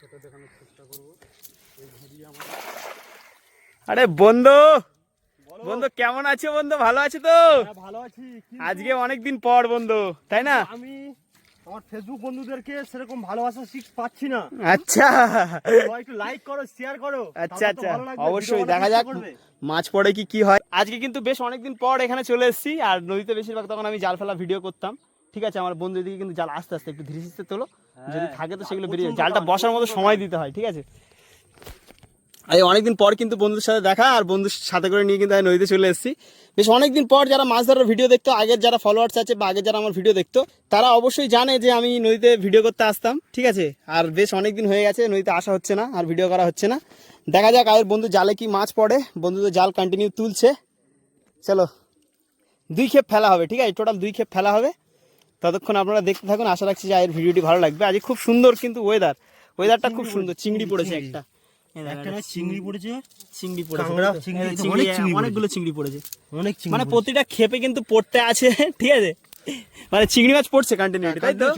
সেটা দেখানোর চেষ্টা করব। এই ঘুরিয়ে আমার আরে বন্ধু বন্ধু কেমন আছে বন্ধু? ভালো আছে তো? হ্যাঁ, ভালো আছি। আজকে অনেকদিন পর বন্ধু তাই না? আমি আমার ফেসবুক বন্ধুদেরকে সেরকম ভালোবাসা পাচ্ছি না। আচ্ছা। একটু লাইক করো শেয়ার করো। আচ্ছা আচ্ছা। অবশ্যই দেখা যাক মাছ পড়ে কি কি হয়। আজকে কিন্তু বেশ অনেকদিন পর এখানে চলে এসেছি আর নদীতে বেশিরভাগ তখন আমি জাল ফেলা ভিডিও করতাম। ঠিক আছে আমার বন্ধু দিকে কিন্তু জাল আস্তে আস্তে একটু ধীরে সুস্থে তোলো। যদি হ্যাঁ, থাকে তো সেগুলো বেরিয়ে জালটা বসার মতো সময় দিতে হয় ঠিক আছে? এই অনেকদিন পর কিন্তু বন্ধুদের সাথে দেখা আর বন্ধুর সাথে করে নিয়ে কিন্তু আমি নদীতে চলে এসেছি। বেশ অনেকদিন পর যারা মাছ ধরার ভিডিও দেখতো আগের যারা ফলোয়ার্স আছে বা আগের যারা আমার ভিডিও দেখতো তারা অবশ্যই জানে যে আমি নদীতে ভিডিও করতে আসতাম ঠিক আছে? আর বেশ অনেকদিন হয়ে গেছে নদীতে আসা হচ্ছে না আর ভিডিও করা হচ্ছে না। দেখা যাক আগের বন্ধু জালে কি মাছ পড়ে বন্ধু তো জাল কন্টিনিউ তুলছে। চলো দুই ক্ষেপ ফেলা হবে ঠিক আছে? টোটাল দুই ক্ষেপ ফেলা হবে। ততক্ষণ আপনারা দেখতে থাকুন। আশা রাখছি যে আজের ভিডিওটি ভালো লাগবে। আজ খুব সুন্দর কিন্তু ওয়েদার ওয়েদারটা খুব সুন্দর। চিংড়ি পড়েছে একটা। চিংড়ি পড়েছে চিংড়ি পড়েছে। অনেকগুলো চিংড়ি পড়েছে। অনেক মানে প্রতিটা খেপে কিন্তু পড়তে আছে ঠিক আছে? মানে চিংড়ি মাছ পড়ছে কন্টিনিউটি তাই তো?